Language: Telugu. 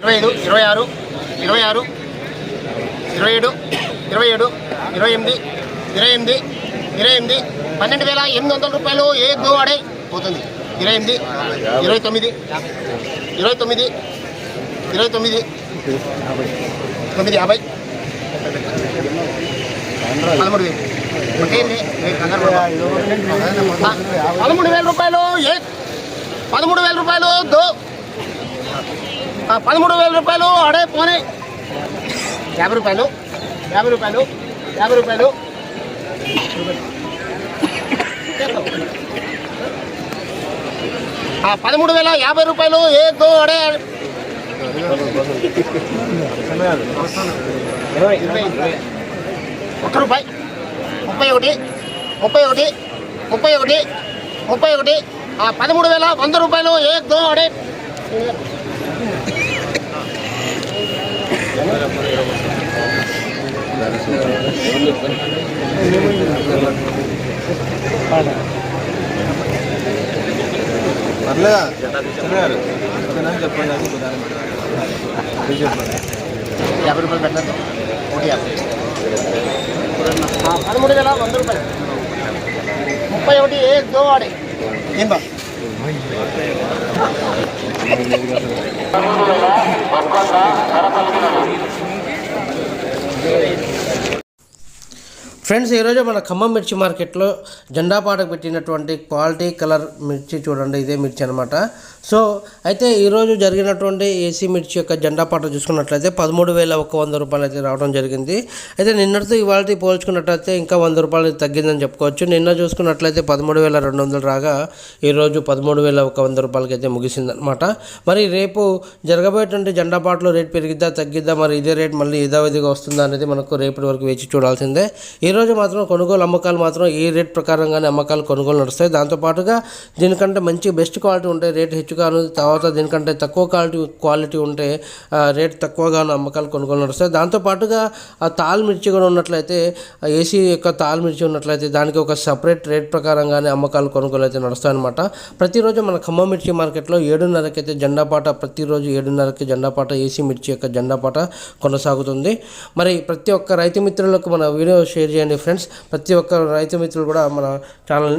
ఇరవై ఐదు ఇరవై ఆరు ఇరవై ఆరు ఇరవై ఏడు ఇరవై ఏడు ఇరవై ఎనిమిది ఇరవై ఎనిమిది ఇరవై ఎనిమిది పన్నెండు వేల ఎనిమిది వందల రూపాయలు ఏ దో పోతుంది. ఇరవై ఎనిమిది ఇరవై తొమ్మిది ఇరవై తొమ్మిది ఇరవై తొమ్మిది తొమ్మిది యాభై పదమూడు వేలు. పదమూడు వేల రూపాయలు ఏ పదమూడు వేల రూపాయలు దో పదమూడు వేల రూపాయలు అడే పోనీ. యాభై రూపాయలు యాభై రూపాయలు యాభై రూపాయలు. ఆ, పదమూడు వేల యాభై రూపాయలు ఏ దో అడే. ఇరవై, ఒక్క రూపాయి. ముప్పై ఒకటి ముప్పై ఒకటి ముప్పై ఒకటి ముప్పై ఒకటి. ఆ, పదమూడు వేల వంద రూపాయలు ఏ దో అడే. పర్లేదా చిన్నగారు చెప్పండి అది కుదరదు. యాభై రూపాయలు పెట్టండి ఒకటి యాభై పదమూడు వేల వంద రూపాయలు ముప్పై ఒకటి ఏ దో ఆడే ఏం బా ఫ్రెండ్స్ ఈరోజు మన ఖమ్మం మిర్చి మార్కెట్లో జెండా పాటకు పెట్టినటువంటి క్వాలిటీ కలర్ మిర్చి చూడండి ఇదే మిర్చి అనమాట సో అయితే ఈరోజు జరిగినటువంటి ఏసీ మిర్చి యొక్క జెండా పాట చూసుకున్నట్లయితే పదమూడు వేల ఒక వంద రూపాయలు అయితే రావడం జరిగింది. అయితే నిన్నటితో ఇవాళ పోల్చుకున్నట్లయితే ఇంకా వంద రూపాయలు తగ్గిందని చెప్పుకోవచ్చు. నిన్న చూసుకున్నట్లయితే పదమూడు వేల రెండు వందలు రాగా ఈరోజు పదమూడు వేల ఒక వంద రూపాయలకి అయితే ముగిసిందనమాట మరి రేపు జరగబోయేటువంటి జెండా పాటలో రేట్ పెరిగిద్దా తగ్గిద్దా మరి ఇదే రేట్ మళ్ళీ యథావిధిగా వస్తుందా అనేది మనకు రేపటి వరకు వేచి చూడాల్సిందే. ఈ రోజు మాత్రం కొనుగోలు అమ్మకాలు మాత్రం ఈ రేట్ ప్రకారంగానే అమ్మకాలు కొనుగోలు నడుస్తాయి. దాంతోపాటుగా దీనికంటే మంచి బెస్ట్ క్వాలిటీ ఉంటే రేట్ హెచ్చుగాను తర్వాత దీనికంటే తక్కువ క్వాలిటీ క్వాలిటీ ఉంటే రేట్ తక్కువగాను అమ్మకాలు కొనుగోలు నడుస్తాయి. దాంతోపాటుగా ఆ తాల్ మిర్చి కూడా ఉన్నట్లయితే ఏసీ యొక్క తాల్ మిర్చి ఉన్నట్లయితే దానికి ఒక సపరేట్ రేట్ ప్రకారంగానే అమ్మకాలు కొనుగోలు అయితే నడుస్తాయి అనమాట ప్రతిరోజు మన ఖమ్మం మిర్చి మార్కెట్లో ఏడున్నరకి అయితే జెండాపాట ప్రతిరోజు ఏడున్నరకి జెండాపాట ఏసీ మిర్చి యొక్క జెండాపాట కొనసాగుతుంది. మరి ప్రతి ఒక్క రైతు మిత్రులకు మన వీడియో షేర్ చేయండి ఫ్రెండ్స్ ప్రతి ఒక్క రైతు మిత్రులు కూడా మన ఛానల్ని